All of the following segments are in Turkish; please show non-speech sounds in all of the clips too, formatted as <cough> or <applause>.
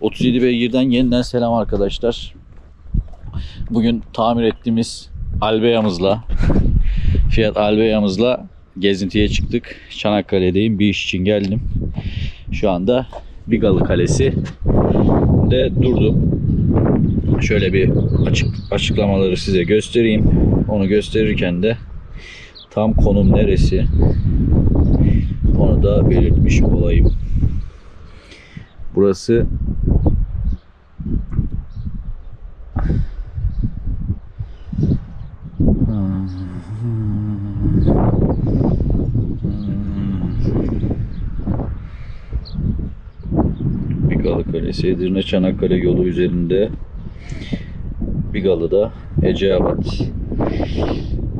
37 beygirden yeniden selam arkadaşlar. Bugün tamir ettiğimiz Albeya'mızla <laughs> Fiat Albeya'mızla gezintiye çıktık. Çanakkale'deyim. Bir iş için geldim. Şu anda Bigalı Kalesi de durdum. Şöyle bir açık açıklamaları size göstereyim. Onu gösterirken de tam konum neresi onu da belirtmiş olayım. Burası Bigalı Kalesi, Edirne Çanakkale yolu üzerinde Bigalı'da Eceabat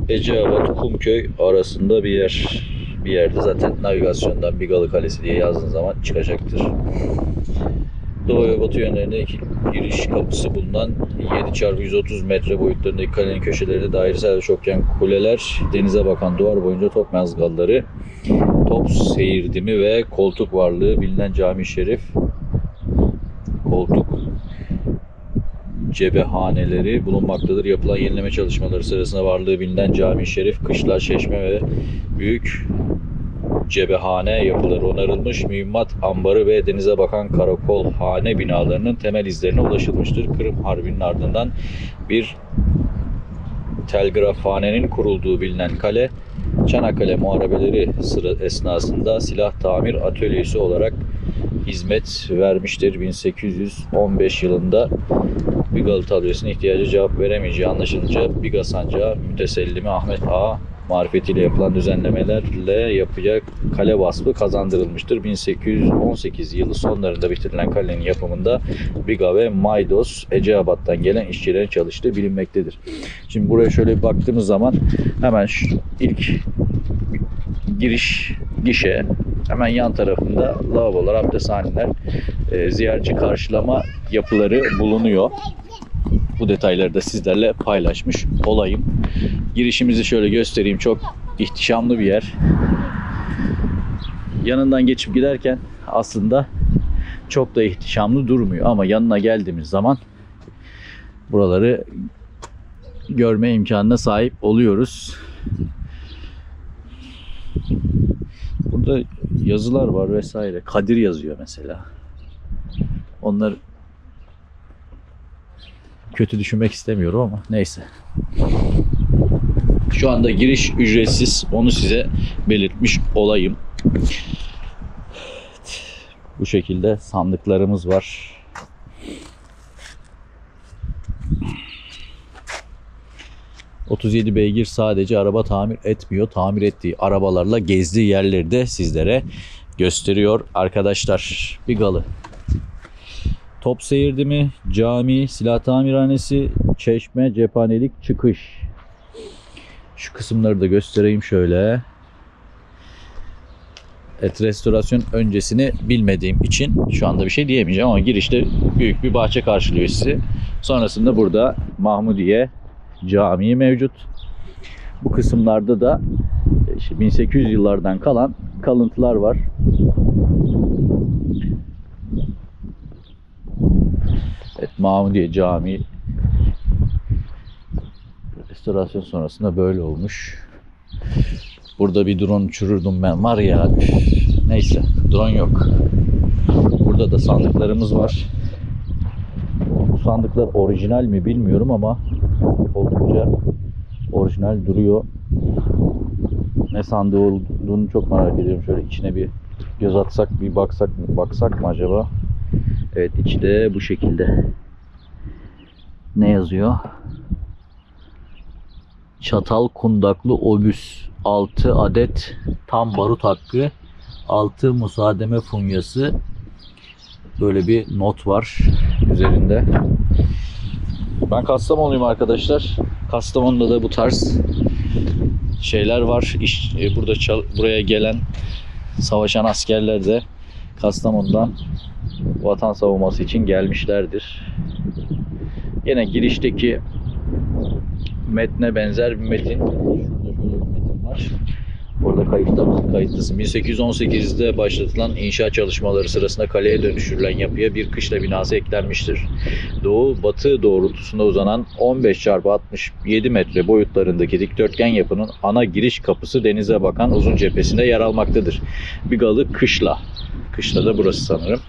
Eceabat Kumköy arasında bir yer bir yerde zaten navigasyondan Bigalı Kalesi diye yazdığın zaman çıkacaktır. Doğu ve batı yönlerinde iki giriş kapısı bulunan 7x130 metre boyutlarındaki kalenin köşelerinde dairesel ve çokgen kuleler, denize bakan duvar boyunca top mezgalları, top seyirdimi ve koltuk varlığı bilinen cami şerif, koltuk cebehaneleri bulunmaktadır. Yapılan yenileme çalışmaları sırasında varlığı bilinen cami şerif, kışlar, çeşme ve büyük cebehane yapıları onarılmış, mühimmat ambarı ve denize bakan karakol hane binalarının temel izlerine ulaşılmıştır. Kırım Harbi'nin ardından bir telgrafhanenin kurulduğu bilinen kale, Çanakkale Muharebeleri sıra esnasında silah tamir atölyesi olarak hizmet vermiştir. 1815 yılında Bigalı tablosuna ihtiyacı cevap veremeyeceği anlaşılınca Biga Sancağı mütesellimi Ahmet Ağa marifetiyle yapılan düzenlemelerle yapacak kale vasfı kazandırılmıştır. 1818 yılı sonlarında bitirilen kalenin yapımında Biga ve Maydos Eceabat'tan gelen işçilerin çalıştığı bilinmektedir. Şimdi buraya şöyle baktığımız zaman hemen şu ilk giriş gişe hemen yan tarafında lavabolar, abdesthaneler, e, ziyaretçi karşılama yapıları bulunuyor. Bu detayları da sizlerle paylaşmış olayım. Girişimizi şöyle göstereyim. Çok ihtişamlı bir yer. Yanından geçip giderken aslında çok da ihtişamlı durmuyor ama yanına geldiğimiz zaman buraları görme imkanına sahip oluyoruz. Burada yazılar var vesaire. Kadir yazıyor mesela. Onlar kötü düşünmek istemiyorum ama neyse. Şu anda giriş ücretsiz. Onu size belirtmiş olayım. Bu şekilde sandıklarımız var. ...37 beygir sadece araba tamir etmiyor. Tamir ettiği arabalarla gezdiği yerleri de sizlere gösteriyor arkadaşlar. Bigalı. Top seyirdi cami, silah tamirhanesi, çeşme, cephanelik, çıkış. Şu kısımları da göstereyim şöyle. Evet restorasyon öncesini bilmediğim için şu anda bir şey diyemeyeceğim ama girişte büyük bir bahçe karşılıyor sizi. Sonrasında burada Mahmudiye Camii mevcut. Bu kısımlarda da işte 1800 yıllardan kalan kalıntılar var. Mahmudiye Camii restorasyon sonrasında böyle olmuş. Burada bir drone uçururdum ben var ya. Neyse drone yok. Burada da sandıklarımız var. Bu sandıklar orijinal mi bilmiyorum ama oldukça orijinal duruyor. Ne sandığı olduğunu çok merak ediyorum. Şöyle içine bir göz atsak bir baksak mı baksak mı acaba? Evet içi de bu şekilde. Ne yazıyor? Çatal kundaklı obüs 6 adet tam barut hakkı 6 musademe funyası böyle bir not var üzerinde. Ben Kastamonluyum arkadaşlar. Kastamonu'da da bu tarz şeyler var. İş, e, burada çal- buraya gelen savaşan askerler de Kastamonu'dan vatan savunması için gelmişlerdir. Yine girişteki metne benzer bir metin. Var. Orada kayıtta? Kayıtlısın. 1818'de başlatılan inşaat çalışmaları sırasında kaleye dönüştürülen yapıya bir kışla binası eklenmiştir. Doğu batı doğrultusunda uzanan 15 çarpı 67 metre boyutlarındaki dikdörtgen yapının ana giriş kapısı denize bakan uzun cephesinde yer almaktadır. Bigalı Kışla. Kışla da burası sanırım.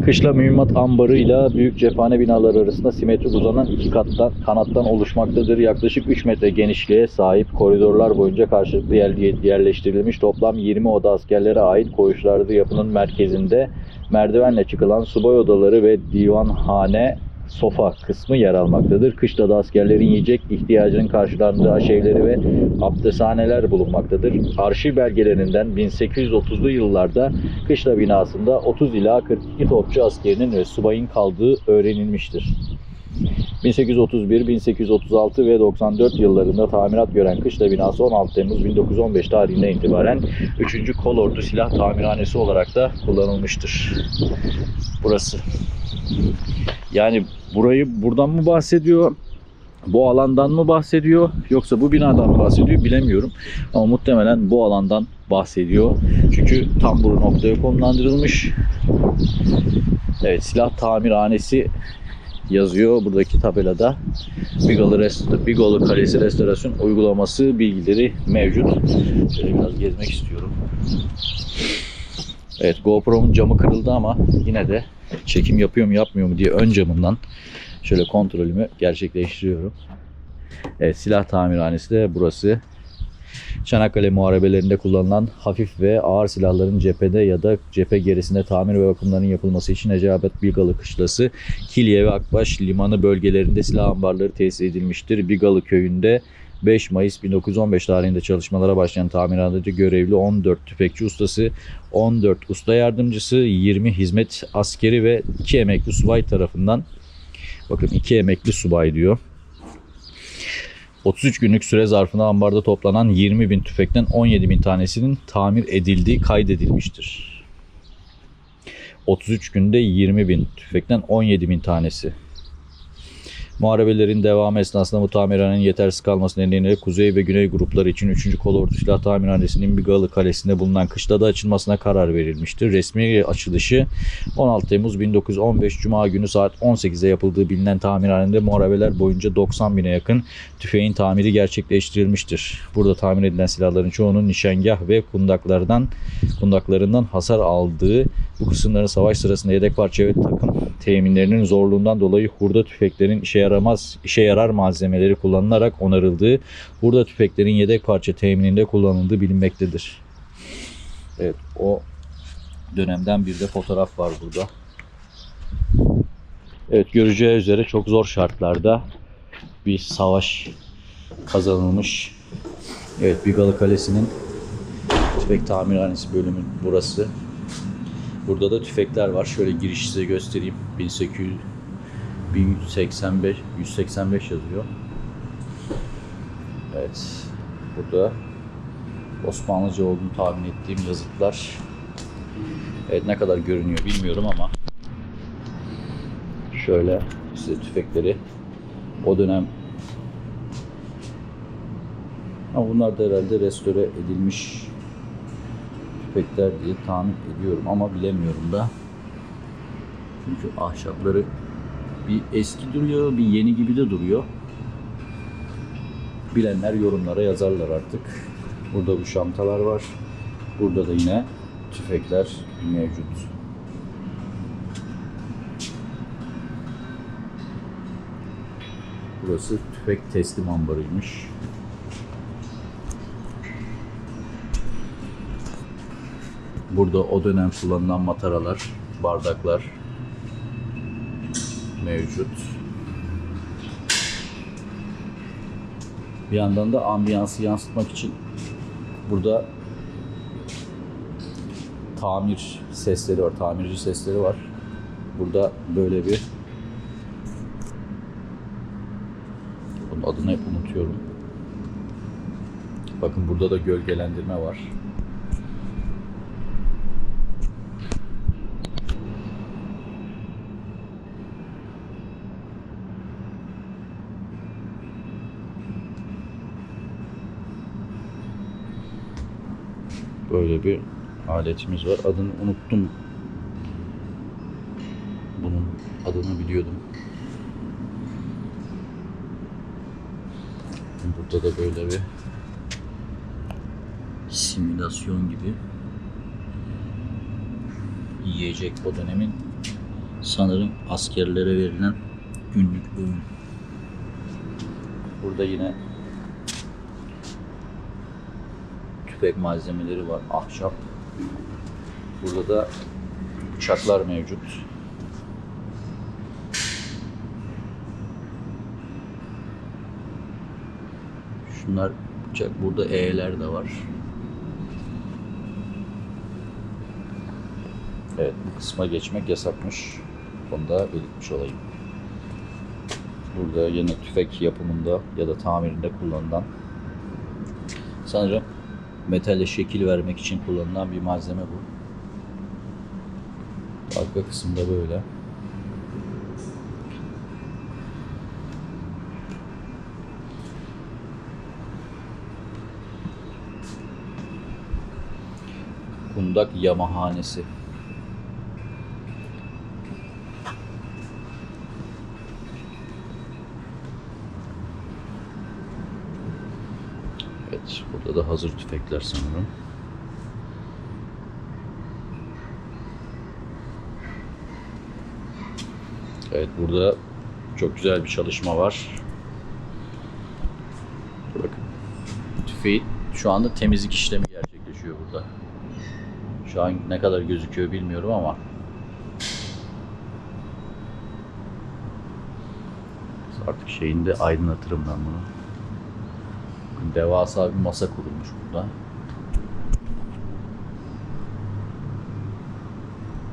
Kışla mühimmat ambarıyla büyük cephane binaları arasında simetrik uzanan iki kattan, kanattan oluşmaktadır. Yaklaşık 3 metre genişliğe sahip koridorlar boyunca karşılıklı yer- yerleştirilmiş toplam 20 oda askerlere ait koğuşlarda yapının merkezinde merdivenle çıkılan subay odaları ve divanhane sofa kısmı yer almaktadır. Kışlada askerlerin yiyecek ihtiyacının karşılandığı aşevleri ve abdesthaneler bulunmaktadır. Arşiv belgelerinden 1830'lu yıllarda Kışla binasında 30 ila 42 topçu askerinin ve subayın kaldığı öğrenilmiştir. 1831, 1836 ve 94 yıllarında tamirat gören Kışla binası 16 Temmuz 1915 tarihinden itibaren 3. Kolordu Silah Tamirhanesi olarak da kullanılmıştır. Burası. Yani burayı buradan mı bahsediyor? Bu alandan mı bahsediyor? Yoksa bu binadan mı bahsediyor bilemiyorum. Ama muhtemelen bu alandan bahsediyor. Çünkü tam bu noktaya konumlandırılmış. Evet silah tamirhanesi yazıyor buradaki tabelada. Bigalı, Rest Bigalı Kalesi Restorasyon uygulaması bilgileri mevcut. Şöyle biraz gezmek istiyorum. Evet GoPro'mun camı kırıldı ama yine de çekim yapıyor mu yapmıyor mu diye ön camından şöyle kontrolümü gerçekleştiriyorum. Evet silah tamirhanesi de burası. Çanakkale muharebelerinde kullanılan hafif ve ağır silahların cephede ya da cephe gerisinde tamir ve bakımlarının yapılması için Ecabet Bigalı Kışlası, Kilye ve Akbaş limanı bölgelerinde silah ambarları tesis edilmiştir. Bigalı köyünde 5 Mayıs 1915 tarihinde çalışmalara başlayan tamirhanede görevli 14 tüfekçi ustası, 14 usta yardımcısı, 20 hizmet askeri ve 2 emekli subay tarafından bakın 2 emekli subay diyor. 33 günlük süre zarfında ambarda toplanan 20 bin tüfekten 17 bin tanesinin tamir edildiği kaydedilmiştir. 33 günde 20 bin tüfekten 17 bin tanesi. Muharebelerin devamı esnasında bu tamirhanenin yetersiz kalması nedeniyle Kuzey ve Güney grupları için 3. Kolordu Silah Tamirhanesi'nin Bigalı Kalesi'nde bulunan kışlada açılmasına karar verilmiştir. Resmi açılışı 16 Temmuz 1915 Cuma günü saat 18'de yapıldığı bilinen tamirhanede muharebeler boyunca 90 bine yakın tüfeğin tamiri gerçekleştirilmiştir. Burada tamir edilen silahların çoğunun nişangah ve kundaklardan kundaklarından hasar aldığı bu kısımların savaş sırasında yedek parça ve takım teminlerinin zorluğundan dolayı hurda tüfeklerin işe yaramaz işe yarar malzemeleri kullanılarak onarıldığı, hurda tüfeklerin yedek parça temininde kullanıldığı bilinmektedir. Evet, o dönemden bir de fotoğraf var burada. Evet, göreceği üzere çok zor şartlarda bir savaş kazanılmış. Evet, Bigalı Kalesi'nin tüfek tamirhanesi bölümü burası. Burada da tüfekler var. Şöyle giriş size göstereyim. 1800 1185 185 yazıyor. Evet. Burada Osmanlıca olduğunu tahmin ettiğim yazıtlar. Evet ne kadar görünüyor bilmiyorum ama şöyle size tüfekleri o dönem ama bunlar da herhalde restore edilmiş tüfekler diye tahmin ediyorum ama bilemiyorum da. Çünkü ahşapları bir eski duruyor, bir yeni gibi de duruyor. Bilenler yorumlara yazarlar artık. Burada bu şantalar var. Burada da yine tüfekler mevcut. Burası tüfek teslim ambarıymış. Burada o dönem kullanılan mataralar, bardaklar mevcut. Bir yandan da ambiyansı yansıtmak için burada tamir sesleri var, tamirci sesleri var. Burada böyle bir bunun adını hep unutuyorum. Bakın burada da gölgelendirme var. Böyle bir aletimiz var. Adını unuttum. Bunun adını biliyordum. Burada da böyle bir simülasyon gibi yiyecek o dönemin sanırım askerlere verilen günlük öğün. Burada yine tüfek malzemeleri var, ahşap. Burada da bıçaklar mevcut. Şunlar bıçak, burada E'ler de var. Evet, bu kısma geçmek yasakmış. Onu da belirtmiş olayım. Burada yine tüfek yapımında ya da tamirinde kullanılan sanırım metale şekil vermek için kullanılan bir malzeme bu. Arka kısımda böyle. Kundak Yamahanesi. Burada da hazır tüfekler sanırım. Evet, burada çok güzel bir çalışma var. Bakın, tüfeği şu anda temizlik işlemi gerçekleşiyor burada. Şu an ne kadar gözüküyor bilmiyorum ama artık şeyinde aydınlatırım ben bunu. Devasa bir masa kurulmuş burada.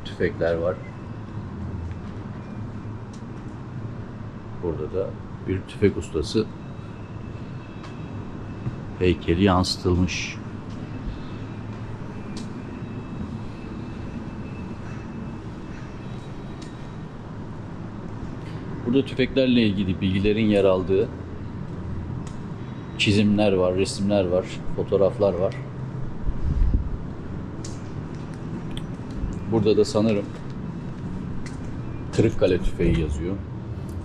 Tüfekler var. Burada da bir tüfek ustası heykeli yansıtılmış. Burada tüfeklerle ilgili bilgilerin yer aldığı çizimler var, resimler var, fotoğraflar var. Burada da sanırım Kırıkkale tüfeği yazıyor.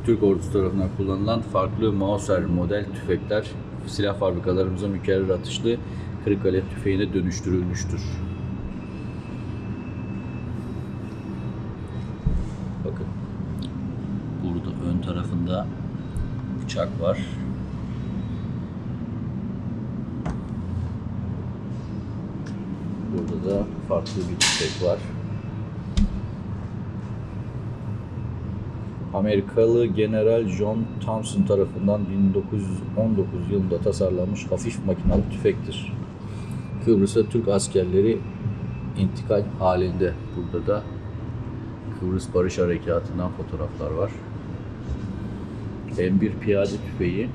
Türk ordusu tarafından kullanılan farklı Mauser model tüfekler silah fabrikalarımıza mükerrer atışlı Kırıkkale tüfeğine dönüştürülmüştür. Bakın. Burada ön tarafında bıçak var. Burada da farklı bir tüfek var. Amerikalı General John Thompson tarafından 1919 yılında tasarlanmış hafif makinalı tüfektir. Kıbrıs'a Türk askerleri intikal halinde. Burada da Kıbrıs Barış Harekatı'ndan fotoğraflar var. M1 piyade tüfeği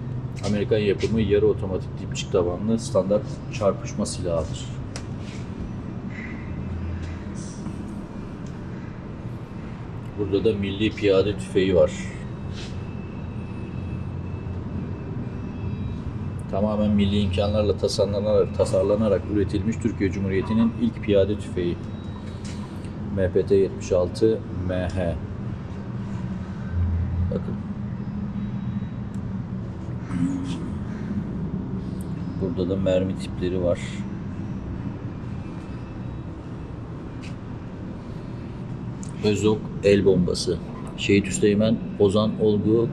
Amerikan yapımı yarı otomatik dipçik tabanlı standart çarpışma silahıdır. Burada da milli piyade tüfeği var. Tamamen milli imkanlarla tasarlanarak, tasarlanarak üretilmiş Türkiye Cumhuriyeti'nin ilk piyade tüfeği. MPT 76 MH. Bakın. Burada da mermi tipleri var. Özok el bombası. Şehit Üsteğmen Ozan Olgu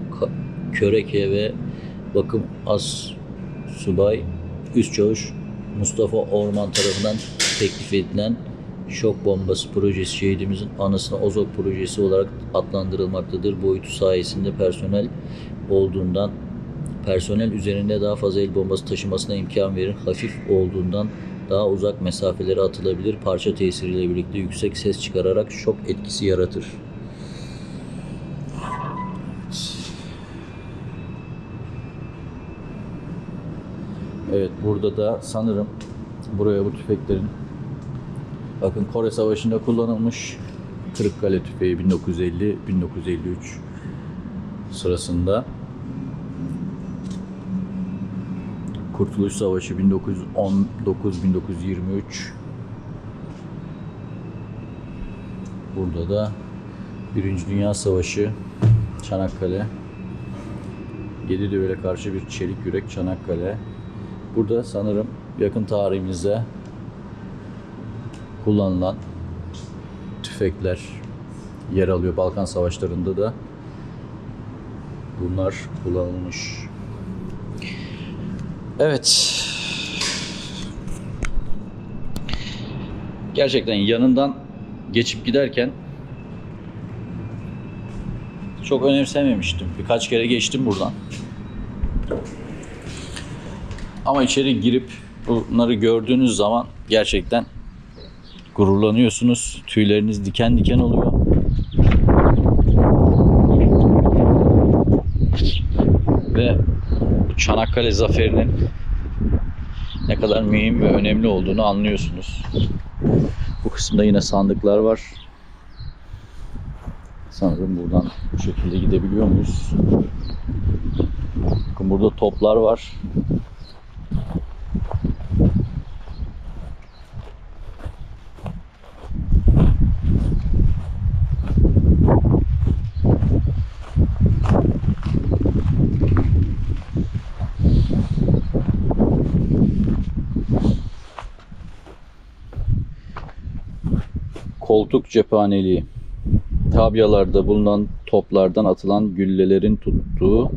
Köreke ve Bakım As Subay Üst Çavuş Mustafa Orman tarafından teklif edilen şok bombası projesi şehidimizin anısına Ozok projesi olarak adlandırılmaktadır. Boyutu sayesinde personel olduğundan personel üzerinde daha fazla el bombası taşımasına imkan verir. Hafif olduğundan daha uzak mesafelere atılabilir. Parça tesiriyle birlikte yüksek ses çıkararak şok etkisi yaratır. Evet burada da sanırım buraya bu tüfeklerin bakın Kore Savaşı'nda kullanılmış Kırıkkale tüfeği 1950-1953 sırasında Kurtuluş Savaşı 1919-1923 Burada da Birinci Dünya Savaşı Çanakkale Yedi düvele karşı bir çelik yürek Çanakkale Burada sanırım yakın tarihimizde kullanılan tüfekler yer alıyor. Balkan savaşlarında da bunlar kullanılmış. Evet. Gerçekten yanından geçip giderken çok önemsememiştim. Birkaç kere geçtim buradan. Ama içeri girip bunları gördüğünüz zaman gerçekten gururlanıyorsunuz. Tüyleriniz diken diken oluyor. Ve Çanakkale zaferinin ne kadar mühim ve önemli olduğunu anlıyorsunuz. Bu kısımda yine sandıklar var. Sanırım buradan bu şekilde gidebiliyor muyuz? Bakın burada toplar var. Koltuk cephaneliği. Tabyalarda bulunan toplardan atılan güllelerin tuttuğu,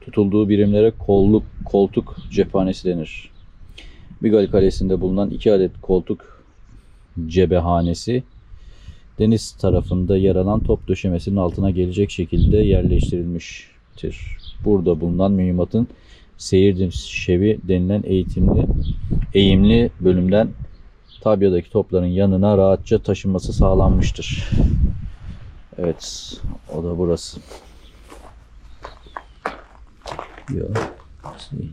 tutulduğu birimlere kolluk, koltuk cephanesi denir. Bigal Kalesi'nde bulunan iki adet koltuk cebehanesi deniz tarafında yer alan top döşemesinin altına gelecek şekilde yerleştirilmiştir. Burada bulunan mühimmatın seyir şevi denilen eğitimli eğimli bölümden tabyadaki topların yanına rahatça taşınması sağlanmıştır. Evet, o da burası. Ya, şey.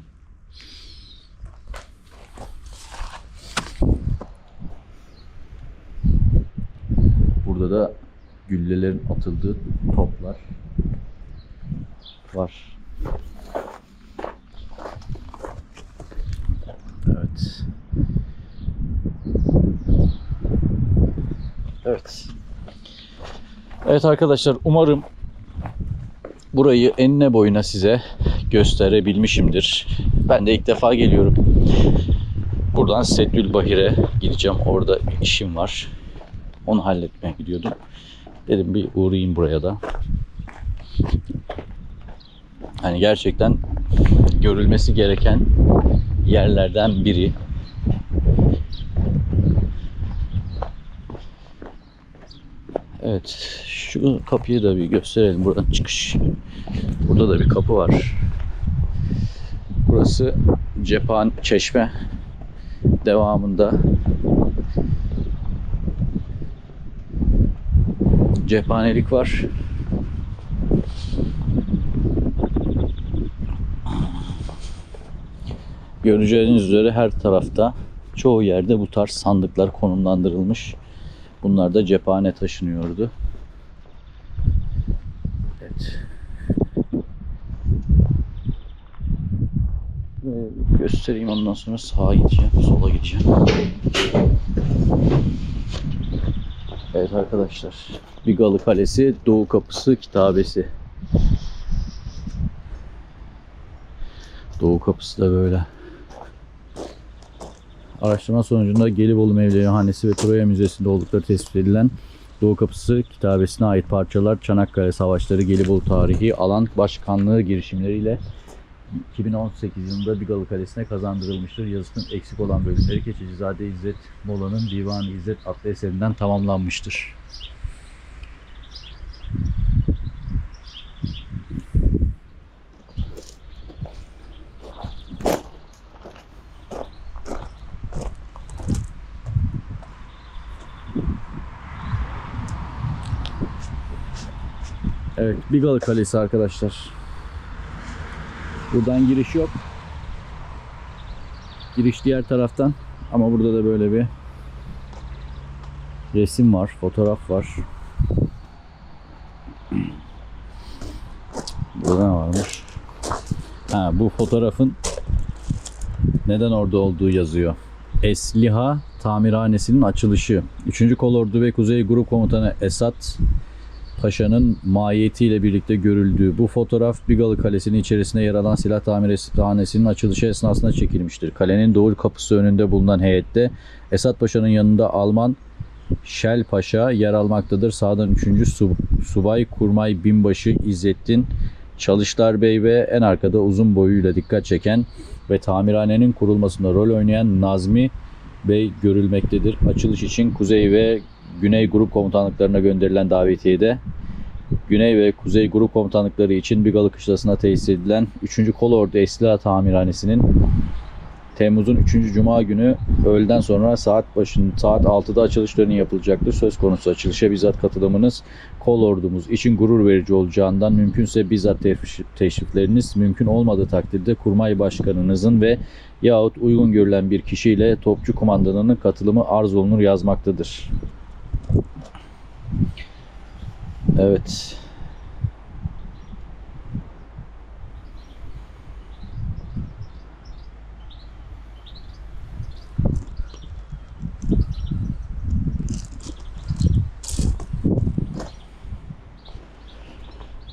Burada da güllelerin atıldığı toplar var. Evet. Evet. Evet arkadaşlar umarım burayı enine boyuna size gösterebilmişimdir. Ben de ilk defa geliyorum. Buradan Seddül Bahir'e gideceğim. Orada bir işim var. Onu halletmeye gidiyordum. Dedim bir uğrayayım buraya da. Hani gerçekten görülmesi gereken yerlerden biri. Evet, şu kapıyı da bir gösterelim. Buradan çıkış. Burada da bir kapı var. Burası cephan çeşme devamında cephanelik var. Göreceğiniz üzere her tarafta çoğu yerde bu tarz sandıklar konumlandırılmış. Bunlar da cephane taşınıyordu. Evet. Ve göstereyim ondan sonra sağa gideceğim, sola gideceğim. Evet arkadaşlar. Bigalı Kalesi, Doğu Kapısı kitabesi. Doğu Kapısı da böyle. Araştırma sonucunda Gelibolu Mevlevihanesi ve Troya Müzesi'nde oldukları tespit edilen Doğu Kapısı kitabesine ait parçalar Çanakkale Savaşları Gelibolu tarihi alan başkanlığı girişimleriyle 2018 yılında Bigalı Kalesi'ne kazandırılmıştır. Yazısının eksik olan bölümleri Keçicizade İzzet Mola'nın Divan-ı İzzet adlı eserinden tamamlanmıştır. Evet, Bigalı Kalesi arkadaşlar. Buradan giriş yok. Giriş diğer taraftan. Ama burada da böyle bir resim var, fotoğraf var. Burada ne varmış? Ha, bu fotoğrafın neden orada olduğu yazıyor. Esliha Tamirhanesi'nin açılışı. 3. Kolordu ve Kuzey Grup Komutanı Esat Paşa'nın mahiyetiyle birlikte görüldüğü bu fotoğraf Bigalı Kalesi'nin içerisinde yer alan silah tamirhanesinin açılışı esnasında çekilmiştir. Kalenin doğu kapısı önünde bulunan heyette Esat Paşa'nın yanında Alman Şel Paşa yer almaktadır. Sağdan 3. Sub- Subay Kurmay Binbaşı İzzettin Çalışlar Bey ve en arkada uzun boyuyla dikkat çeken ve tamirhanenin kurulmasında rol oynayan Nazmi Bey görülmektedir. Açılış için Kuzey ve Güney Grup Komutanlıklarına gönderilen davetiyede Güney ve Kuzey Grup Komutanlıkları için Bigalı Kışlası'na tesis edilen 3. Kolordu Esliha Tamirhanesi'nin Temmuz'un 3. Cuma günü öğleden sonra saat başın saat 6'da açılış töreni yapılacaktır. Söz konusu açılışa bizzat katılımınız kol ordumuz için gurur verici olacağından mümkünse bizzat teşrif- teşrifleriniz mümkün olmadığı takdirde kurmay başkanınızın ve yahut uygun görülen bir kişiyle topçu kumandanının katılımı arz olunur yazmaktadır. Evet.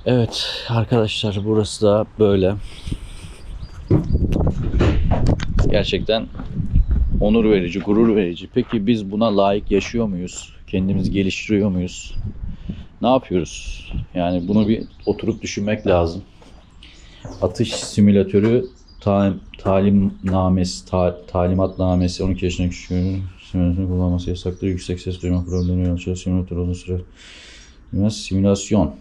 Evet arkadaşlar burası da böyle. Gerçekten onur verici, gurur verici. Peki biz buna layık yaşıyor muyuz? Kendimizi geliştiriyor muyuz? Ne yapıyoruz? Yani bunu bir oturup düşünmek lazım. Atış simülatörü ta, talimnamesi, ta, talimatnamesi 12 yaşındaki küçük simülatörü kullanması yasaktır. Yüksek ses duyma problemi yol. Simülatör uzun süre Bilmez, simülasyon.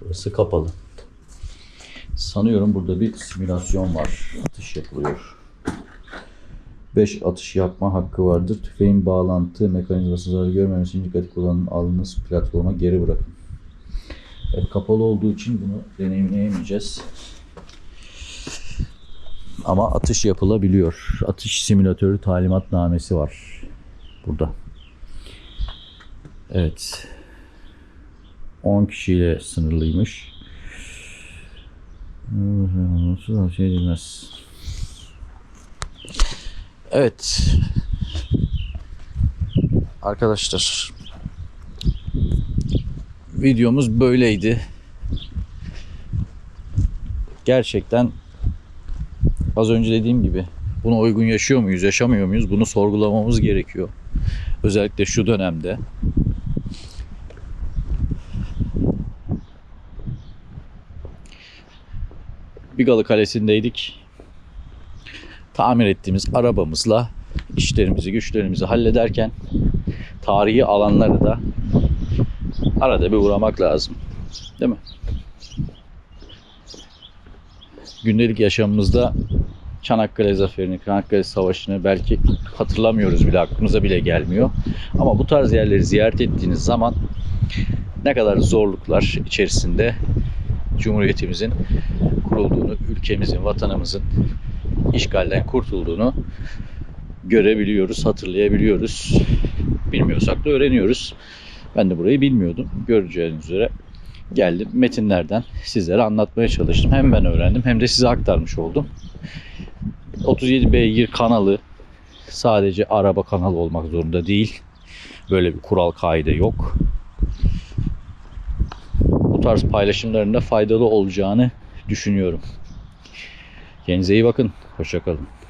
Burası kapalı. Sanıyorum burada bir simülasyon var. Atış yapılıyor. 5 atış yapma hakkı vardır. Tüfeğin bağlantı mekanizması zarar görmemesi için dikkatli kullanın. Alınız platforma geri bırakın. Evet, kapalı olduğu için bunu deneyimleyemeyeceğiz. Ama atış yapılabiliyor. Atış simülatörü talimatnamesi var. Burada. Evet. 10 kişiyle sınırlıymış. Nasıl şey edilmez. Evet. Arkadaşlar. Videomuz böyleydi. Gerçekten az önce dediğim gibi buna uygun yaşıyor muyuz, yaşamıyor muyuz? Bunu sorgulamamız gerekiyor. Özellikle şu dönemde. Bigalı Kalesi'ndeydik. Tamir ettiğimiz arabamızla işlerimizi, güçlerimizi hallederken tarihi alanları da arada bir uğramak lazım. Değil mi? Gündelik yaşamımızda Çanakkale Zaferi'ni, Çanakkale Savaşı'nı belki hatırlamıyoruz bile, aklımıza bile gelmiyor. Ama bu tarz yerleri ziyaret ettiğiniz zaman ne kadar zorluklar içerisinde Cumhuriyetimizin kurulduğunu, ülkemizin, vatanımızın işgalden kurtulduğunu görebiliyoruz, hatırlayabiliyoruz. Bilmiyorsak da öğreniyoruz. Ben de burayı bilmiyordum. Göreceğiniz üzere geldim. Metinlerden sizlere anlatmaya çalıştım. Hem ben öğrendim hem de size aktarmış oldum. 37 Beygir kanalı sadece araba kanalı olmak zorunda değil. Böyle bir kural kaide yok. Bu tarz paylaşımların da faydalı olacağını düşünüyorum. Kendinize iyi bakın. Hoşçakalın.